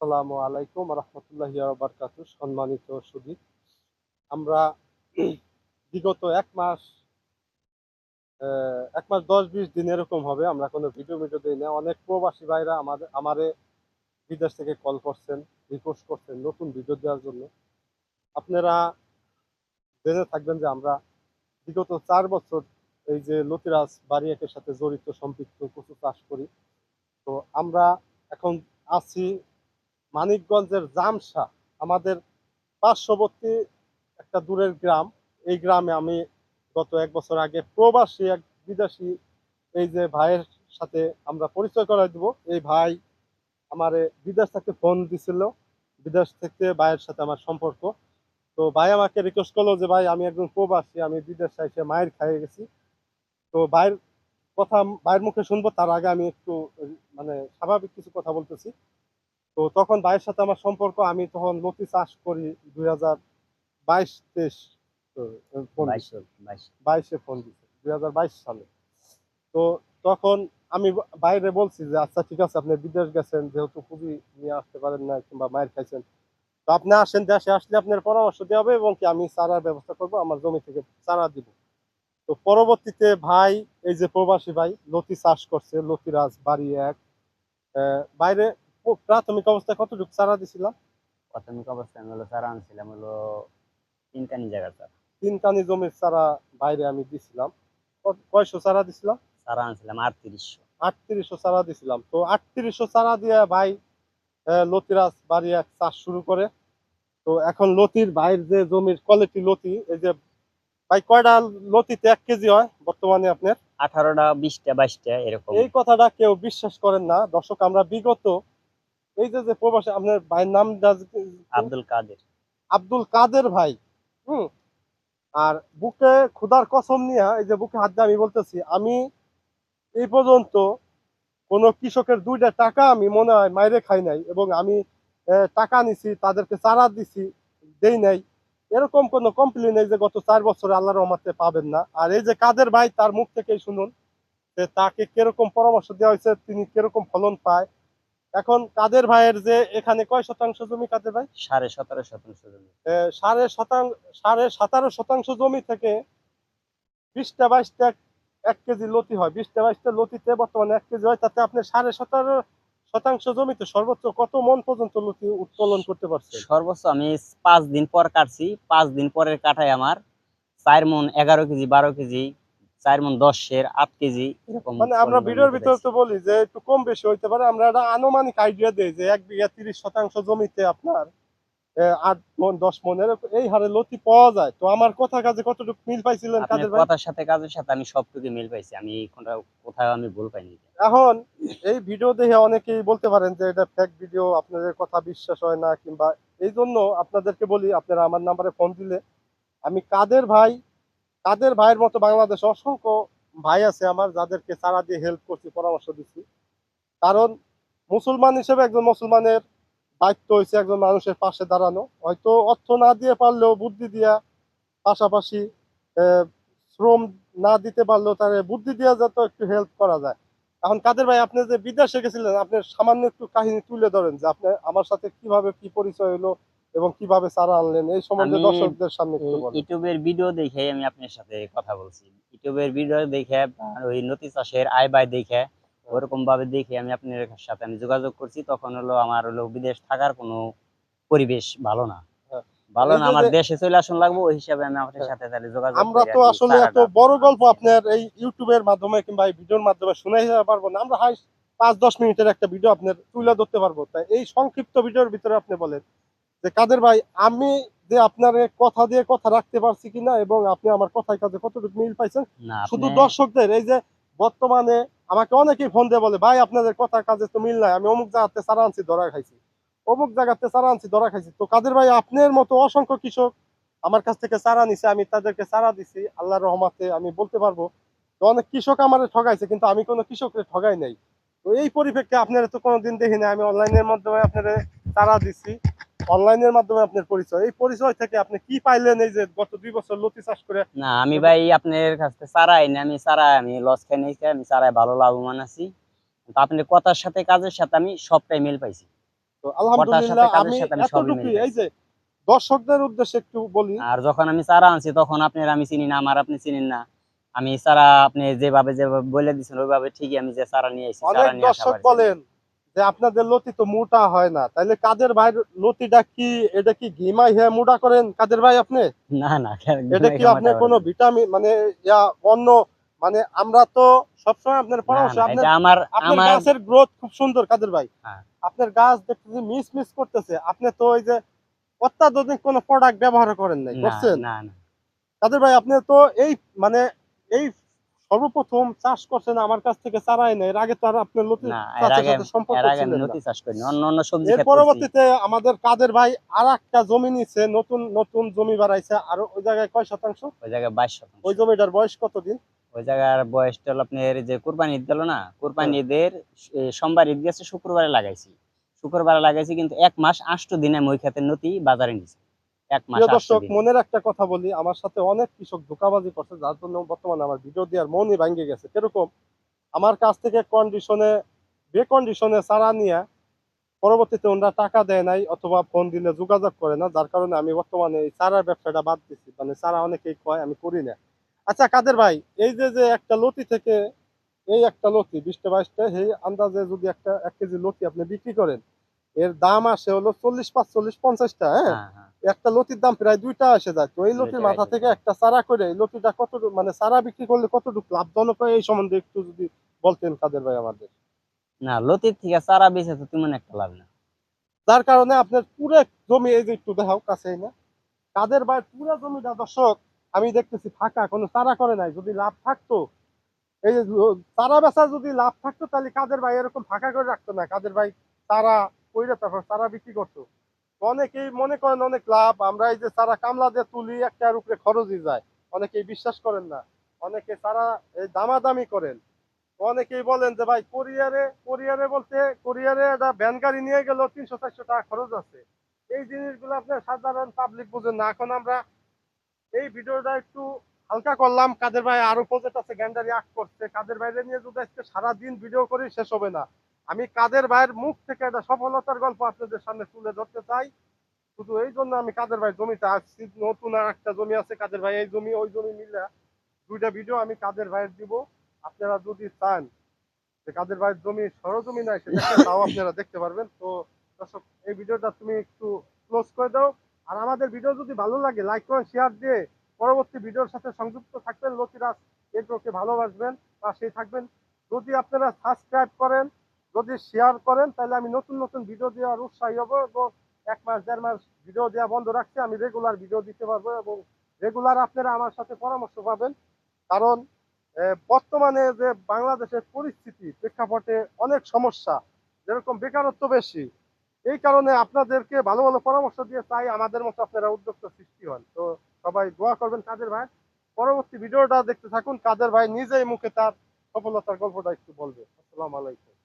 আসসালামু আলাইকুম রহমতুল্লাহ বারকাত সম্মানিত সুদী আমরা বিগত এক মাস এক মাস দশ বিশ দিন এরকম হবে, আমরা কোনো ভিডিও ভিডিও দিই না। অনেক প্রবাসী ভাইরা আমাদের, আমারে বিদেশ থেকে কল করছেন রিকোয়েস্ট করছেন নতুন ভিডিও দেওয়ার জন্য। আপনারা জেনে থাকবেন যে আমরা বিগত চার বছর এই যে লতিরাজ বারিয়াকের সাথে জড়িত, সম্পৃক্ত, কচু চাষ করি। তো আমরা এখন আছি মানিকগঞ্জের জামসা আমাদের পার্শ্ববর্তী একটা দূরের গ্রাম। এই গ্রামে আমি গত এক বছর আগে প্রবাসী এক বিদেশি, এই যে ভাইয়ের সাথে আমরা পরিচয় করাই দিব। এই ভাই আমার বিদেশ থেকে ফোন দিছিল। বিদেশ থেকে ভাইয়ের সাথে আমার সম্পর্ক। তো ভাই আমাকে রিকোয়েস্ট করল যে, ভাই, আমি একজন প্রবাসী, আমি বিদেশে এসে মায়ের খাইয়ে গেছি। তো ভাইয়ের কথা, ভাইয়ের মুখে শুনব, তার আগে আমি একটু মানে স্বাভাবিক কিছু কথা বলতেছি। তো তখন ভাইয়ের সাথে আমার সম্পর্ক আমি তখন লতি চাষ করি দুই হাজার বাইশ তেইশ ফোন বাইশ ফোন দিছে দুই হাজার বাইশ সালে। তো তখন আমি বাইরে বলছি যে আচ্ছা ঠিক আছে আপনি বিদেশ গেছেন যেহেতু খুবই নিয়ে আসতে পারেন না কিংবা মায়ের খাইছেন। তো আপনি আসেন দেশে আসলে আপনার পরামর্শ দেওয়া হবে এবং কি আমি চারার ব্যবস্থা করব আমার জমি থেকে চারা দিব। তো পরবর্তীতে ভাই এই যে প্রবাসী ভাই লতি চাষ করছে লতিরাজ বাড়ি এক। আহ, বাইরে প্রাথমিক অবস্থায় কতটুকু চারা দিছিলাম? প্রাথমিক অবস্থায় হলো চারা আনছিলাম হলো তিনটানি জায়গা চারা তিন কানি জমির চারা বাইরে আমি দিছিলাম। কয়শো চারা দিছিলাম? চারা আনছিলাম আটত্রিশশো। আটত্রিশশো চারা দিছিলাম। তো আটত্রিশশো চারা দিয়ে ভাই লতিরাজ বাড়ি এক চাষ শুরু করে। তো এখন লতির ভাইয়ের যে জমির কোয়ালিটি লতি এই যে ভাই কয়টা লতিতে এক কেজি হয় বর্তমানে আপনার? আঠারোটা বিশটা বাইশটা এরকম। এই কথাটা কেউ বিশ্বাস করেন না। দর্শক আমরা বিগত এই যে যে প্রবাসী আপনার ভাইয়ের নাম আব্দুল কাদের। আব্দুল কাদের ভাই হুম? আর বুকে ক্ষুধার কসম নিয়ে এই যে বুকে হাত দিয়ে আমি বলতেছি আমি এই পর্যন্ত কোন কৃষকের দুইটা টাকা আমি মনে হয় মাইরে খাই নাই এবং আমি টাকা নিছি তাদেরকে চারা দিছি দেই নাই। এরকম কোনো কমপ্লেন নেই যে গত চার বছরে আল্লাহ রহমাতে পাবেন না। আর এই যে কাদের ভাই তার মুখ থেকেই শুনুন যে তাকে কীরকম পরামর্শ দেওয়া হয়েছে তিনি কীরকম ফলন পায় এখন কাদের ভাইয়ের যে এখানে কয় শতাংশ জমি কাদের ভাই? সাড়ে সতেরো শতাংশ জমি। সাড়ে শতাংশ সাড়ে সতেরো শতাংশ জমি থেকে বিশটা বাইশটা এক কেজি লতি হয়। বিশটা বাইশটা লতিতে বর্তমানে এক কেজি হয়। তাতে আপনি সাড়ে সতেরো শতাংশ জমিতে সর্বোচ্চ কত মন পর্যন্ত লতি উত্তোলন করতে পারছেন? সর্বোচ্চ আমি পাঁচ দিন পর কাটছি। পাঁচ দিন পরের কাটায় আমার চার মন এগারো কেজি বারো কেজি চার মন দশের আট কেজি এরকম মানে আমরা ভিডিওর ভিতরে তো বলি যে একটু কম বেশি হইতে পারে আমরা একটা আনুমানিক আইডিয়া দিই যে এক বিঘা তিরিশ শতাংশ জমিতে আপনার আট মন দশ মন এই হারে লতি পাওয়া যায়। তো আমার কথা কাজে কতটুকু মিল পাইছিলেন কথার সাথে কাজের সাথে আমি সবটুকু মিল পাইছি আমি কোনটা- কোথাও আমি ভুল পাইনি। এখন এই ভিডিও দেখে অনেকেই বলতে পারেন যে এটা ফেক ভিডিও আপনাদের কথা বিশ্বাস হয় না কিংবা এই জন্য আপনাদেরকে বলি আপনারা আমার নাম্বারে ফোন দিলে আমি কাদের ভাই কাদের ভাইয়ের মতো বাংলাদেশে অসংখ্য ভাই আছে আমার, যাদেরকে চারা দিয়ে হেল্প করছি, পরামর্শ দিচ্ছি। কারণ মুসলমান হিসেবে একজন মুসলমানের দায়িত্ব হয়েছে একজন মানুষের পাশে দাঁড়ানো। হয়তো অর্থ না দিয়ে পারলেও বুদ্ধি দিয়া পাশাপাশি শ্রম না দিতে পারলেও তার বুদ্ধি দিয়া যাতে একটু হেল্প করা যায়। এখন কাদের ভাই, আপনি যে বিদেশে গেছিলেন আপনার সামান্য একটু কাহিনী তুলে ধরেন যে আপনি আমার সাথে কীভাবে কি পরিচয় হলো এবং কীভাবে চারা আনলেন এই সম্বন্ধে দর্শকদের সামনে ইউটিউবের ভিডিও দেখে আমি আপনার সাথে কথা বলছি। ইউটিউবের ভিডিও দেখে আর ওই নতি চাষের আয় বায় দেখে ওরকম ভাবে দেখে আমি আপনার সাথে আমি যোগাযোগ করছি তখন হলো আমার হলো বিদেশ থাকার কোনো পরিবেশ ভালো না। হ্যাঁ। ভালো না আমার দেশে চলে আসুন লাগবো ওই হিসাবে আমি আপনার হ্যাঁ। সাথে তাহলে যোগাযোগ আমরা তো আসলে এত বড় গল্প আপনার এই ইউটিউবের মাধ্যমে কিংবা এই ভিডিওর মাধ্যমে শুনে পারব না। আমরা হাই পাঁচ দশ মিনিটের একটা ভিডিও আপনার তুলে ধরতে পারব। তাই এই সংক্ষিপ্ত ভিডিওর ভিতরে আপনি বলেন যে কাদের ভাই আমি যে আপনার কথা দিয়ে কথা রাখতে পারছি কিনা এবং আপনি আমার কথায় কাজে কতটুকু মিল পাইছেন? শুধু দর্শকদের এই যে বর্তমানে আমাকে অনেকেই ফোন দিয়ে বলে ভাই আপনাদের কথা কাজে তো মিল নাই আমি অমুক জায়গাতে চারা আনছি ধরা খাইছি। অমুক জায়গাতে চারা আনছি ধরা খাইছি। তো কাদের ভাই আপনার মতো অসংখ্য কৃষক আমার কাছ থেকে চারা নিছে আমি তাদেরকে চারা দিছি আল্লাহ রহমাতে আমি বলতে পারব। তো অনেক কৃষক আমার ঠগাইছে কিন্তু আমি কোনো কৃষকের ঠগাই নাই। তো এই পরিপ্রেক্ষে আপনারা তো কোনোদিন দেখিনি আমি অনলাইনের মাধ্যমে আপনারা চারা দিছি। অনলাইনের মাধ্যমে আপনার পরিচয়। এই পরিচয় থেকে আপনি কি পাইলেন এই যে গত দুই বছর লতি চাষ করে? না আমি ভাই আপনার কাছ থেকে চারাই না আমি চারাই আমি লস খাই নাই আমি চারাই ভালো লাভবান আছি। তো আপনার কথার সাথে কাজের সাথে আমি সবটাই মিল পাইছি। তো আলহামদুলিল্লাহ আমি সাথে এতটুকুই এই যে দর্শকদের উদ্দেশ্যে একটু বলি। আর যখন আমি চারা আনছি তখন আপনার আমি চিনি না আমার আপনি চিনেন না। আমি চারা আপনি যেভাবে যেভাবে বলে দিচ্ছেন ওইভাবে ঠিকই আমি যে চারা নিয়ে এসেছি চারা নিয়ে দর্শক বলেন যে আপনাদের লতি তো মোটা হয় না। তাইলে কাদের ভাই লতিটা কি এটা কি ঘিমাই হয়ে মোটা করেন কাদের ভাই আপনি? না না এটা কি আপনি কোনো ভিটামিন মানে ইয়া অন্য মানে আমরা তো সবসময় আপনার পরামর্শ আপনার আমার আপনার গাছের গ্রোথ খুব সুন্দর কাদের ভাই। হ্যাঁ। আপনার গাছ দেখতেছি মিস মিস করতেছে। আপনি তো ওই যে অত্যাধুনিক কোনো প্রোডাক্ট ব্যবহার করেন নাই করছেন না না। কাদের ভাই আপনি তো এই মানে এই সর্বপ্রথম চাষ করছেন আমার কাছ থেকে চারাই না এর আগে তো আর আপনার লতি চাষের সাথে সম্পর্ক না। নতি চাষ করিনি অন্য অন্য সবজি এর পরবর্তীতে আমাদের কাদের ভাই আর একটা জমি নিচ্ছে নতুন নতুন জমি বাড়াইছে আর ওই জায়গায় কয় শতাংশ? ওই জায়গায় বাইশ শতাংশ। ওই জমিটার বয়স কতদিন ওই জায়গার বয়সটা হলো আপনার যে কোরবানি ঈদ গেল না কোরবানি ঈদের সোমবার ঈদ গেছে শুক্রবারে লাগাইছি। শুক্রবারে লাগাইছি কিন্তু এক মাস আষ্ট দিনে আমি ওই ক্ষেতের নতি বাজারে নিছি। প্রিয় দর্শক মনের একটা কথা বলি আমার সাথে অনেক কৃষক ধোকাবাজি করছে যার জন্য বর্তমানে আমার ভিডিও দেওয়ার মনই ভাঙ্গে গেছে। কীরকম? আমার কাছ থেকে কন্ডিশনে বে কন্ডিশনে চারা নিয়ে পরবর্তীতে ওনারা টাকা দেয় নাই অথবা ফোন দিলে যোগাযোগ করে না যার কারণে আমি বর্তমানে এই চারার ব্যবসাটা বাদ দিচ্ছি মানে চারা অনেকেই কয় আমি করি না। আচ্ছা কাদের ভাই এই যে যে একটা লতি থেকে এই একটা লতি বিশটা বাইশটা সেই আন্দাজে যদি একটা এক কেজি লতি আপনি বিক্রি করেন এর দাম আসে হলো চল্লিশ পাঁচচল্লিশ পঞ্চাশটা হ্যাঁ? হ্যাঁ হ্যাঁ। একটা লতির দাম প্রায় দুইটা আসে যায়। তো এই লতির মাথা থেকে একটা চারা করে এই লতিটা কত মানে চারা বিক্রি করলে কতটুকু লাভজনক হয় এই সম্বন্ধে একটু যদি বলতেন কাদের ভাই আমাদের। না লতির থেকে চারা বেঁচে তো তেমন একটা লাভ না। যার কারণে আপনার পুরো জমি এই যে একটু দেখাও কাছেই না। কাদের ভাই পুরো জমিটা দর্শক আমি দেখতেছি ফাঁকা কোনো চারা করে নাই। যদি লাভ থাকতো এই যে চারা বেচা যদি লাভ থাকতো তাহলে কাদের ভাই এরকম ফাঁকা করে রাখতো না? কাদের ভাই চারা কইরে তারপর চারা বিক্রি করতো। অনেকেই মনে করেন অনেক লাভ, আমরা এই যে চারা কামলা দিয়ে তুলি একটার উপরে খরচই যায়। অনেকেই বিশ্বাস করেন না। অনেকে চারা এই দামাদামি করেন। অনেকেই বলেন যে, ভাই, কোরিয়ারে কোরিয়ারে বলতে কোরিয়ারে একটা ভ্যান গাড়ি নিয়ে গেল, তিনশো, চারশো টাকা খরচ আছে। এই জিনিসগুলো আপনার সাধারণ পাবলিক বুঝেন না। এখন আমরা এই ভিডিওটা একটু হালকা করলাম। কাদের ভাই আরও প্রজেক্ট আছে, গ্যান্ডারি আর্ট করছে, কাদের বাইরে নিয়ে যদি আজকে সারাদিন ভিডিও করি, শেষ হবে না। আমি কাদের ভাইয়ের মুখ থেকে একটা সফলতার গল্প আপনাদের সামনে তুলে ধরতে চাই। শুধু এই জন্য আমি কাদের ভাই জমিতে আসছি, নতুন একটা জমি আছে কাদের ভাই, এই জমি, ওই জমি মিলে দুইটা ভিডিও আমি কাদের ভাইয়ের দিব। আপনারা যদি চান যে কাদের ভাইয়ের জমি সরজমি নাই, সেটা তাও আপনারা দেখতে পারবেন। তো দর্শক, এই ভিডিওটা তুমি একটু ক্লোজ করে দাও। আর আমাদের ভিডিও যদি ভালো লাগে লাইক করেন শেয়ার দিয়ে পরবর্তী ভিডিওর সাথে সংযুক্ত থাকবেন। লতিরাজ এগুলোকে ভালোবাসবেন, পাশেই থাকবেন। যদি আপনারা সাবস্ক্রাইব করেন যদি শেয়ার করেন, তাহলে আমি নতুন নতুন ভিডিও দেওয়ার উৎসাহী হব এবং এক মাস, দেড় মাস ভিডিও দেওয়া বন্ধ রাখছি, আমি রেগুলার ভিডিও দিতে পারব এবং রেগুলার আপনারা আমার সাথে পরামর্শ পাবেন। কারণ বর্তমানে যে বাংলাদেশের পরিস্থিতি প্রেক্ষাপটে অনেক সমস্যা, যেরকম বেকারত্ব বেশি, এই কারণে আপনাদেরকে ভালো ভালো পরামর্শ দিয়ে চাই আমাদের মতো আপনারা উদ্যোক্তা সৃষ্টি হন। তো সবাই দোয়া করবেন কাদের ভাই। পরবর্তী ভিডিওটা দেখতে থাকুন, কাদের ভাই নিজেই মুখে তার সফলতার গল্পটা একটু বলবে। আসসালামু আলাইকুম।